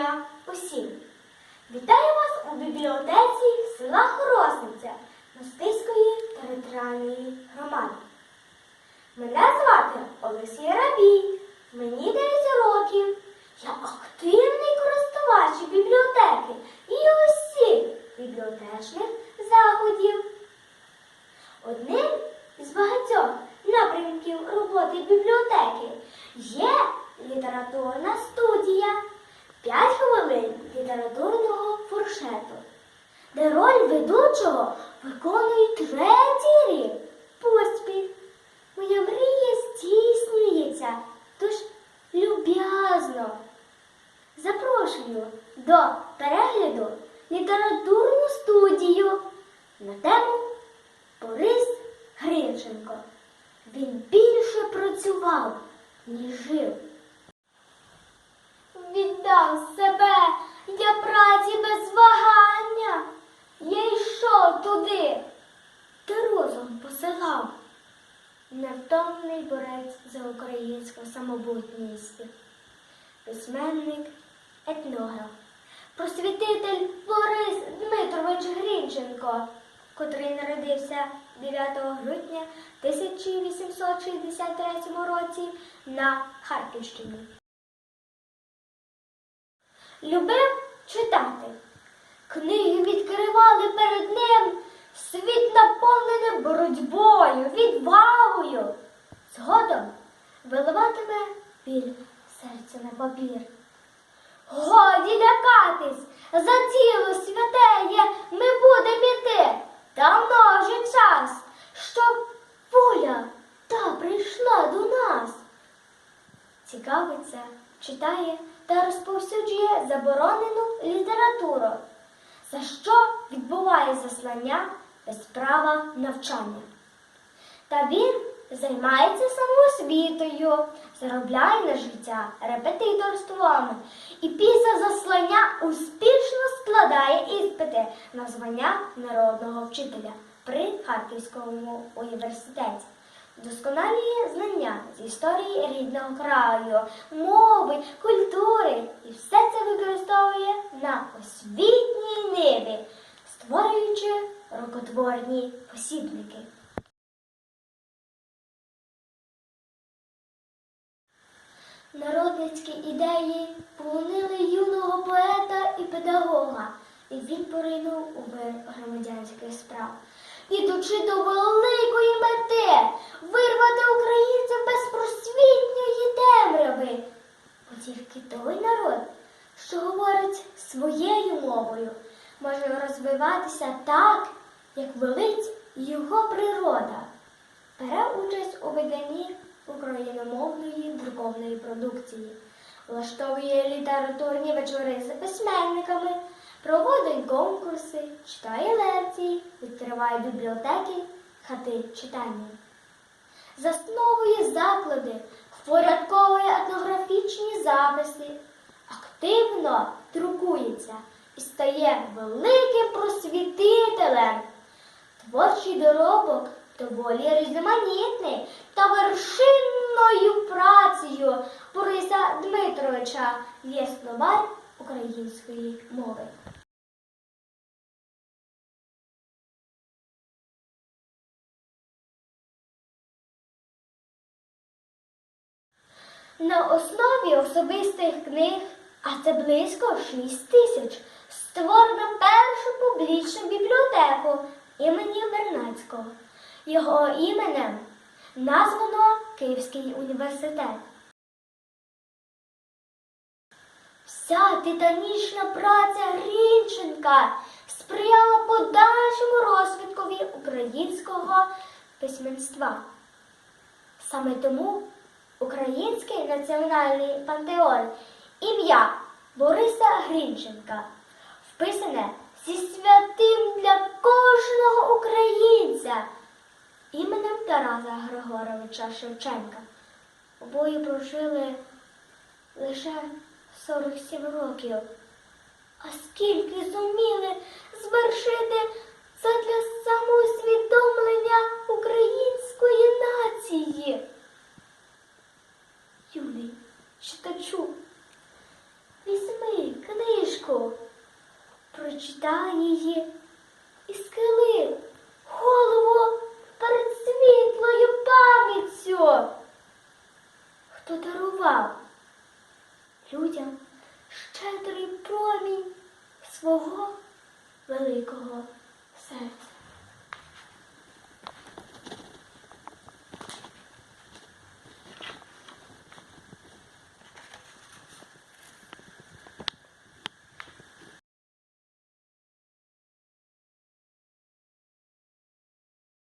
дня усім! Вітаю вас у бібліотеці села Хоросниця Мостиської територіальної громади. Мене звати Олексій Рабій, мені 9 років. Я активний користувач бібліотеки і усіх бібліотечних заходів. Одним із багатьох напрямків роботи бібліотеки є літературна студія, 5 літературного фуршету, де роль ведучого виконує третій рік поспіль. Моя мрія здійснюється, тож люб'язно. Запрошую до перегляду літературну студію на тему Борис Гринченко. Він більше працював, ніж жив. Віддав себе для праці без вагання. Я йшов туди, де розум посилав. Невтомний борець за українську самобутність. Письменник, етнограф, просвітитель Борис Дмитрович Грінченко, котрий народився 9 грудня 1863 році на Харківщині. Любив читати. Книги відкривали перед ним світ наповнений боротьбою, відвагою. Згодом виливатиме біль серця на папір. Годі лякатись, за діло святеє ми будемо іти. Давно вже час, щоб воля та прийшла до нас. Цікавиться, читає та розповсюджує заборонену літературу, за що відбуває заслання без права навчання. Та він займається самоосвітою, заробляє на життя репетиторством і після заслання успішно складає іспити на звання народного вчителя при Харківському університеті. Досконалює знання з історії рідного краю, мови, культури і все це використовує на освітній ниві, створюючи рукотворні посібники. Народницькі ідеї полонили юного поета і педагога, і він поринув у громадянських справ, ідучи до великої мети вирвати українців без просвітньої темряви. Бо тільки той народ, що говорить своєю мовою, може розвиватися так, як велить його природа. Бере участь у виданні україномовної друковної продукції, влаштовує літературні вечори з письменниками, проводить конкурси, читає лекції, відкриває бібліотеки, хати читання. Засновує заклади, впорядковує етнографічні записи, активно друкується і стає великим просвітителем. Творчий доробок доволі різноманітний та вершинною працею Бориса Дмитровича є словар української мови. На основі особистих книг, а це близько 6 тисяч, створено першу публічну бібліотеку імені Вернацького. Його іменем названо Київський університет. Вся титанічна праця Грінченка сприяла подальшому розвиткові українського письменства. Саме тому Український національний пантеон ім'я Бориса Грінченка вписане зі святим для кожного українця іменем Тараса Григоровича Шевченка. Обоє прожили лише 47 років. А скільки зуміли звершити задля самоусвідомлення української нації? Візьми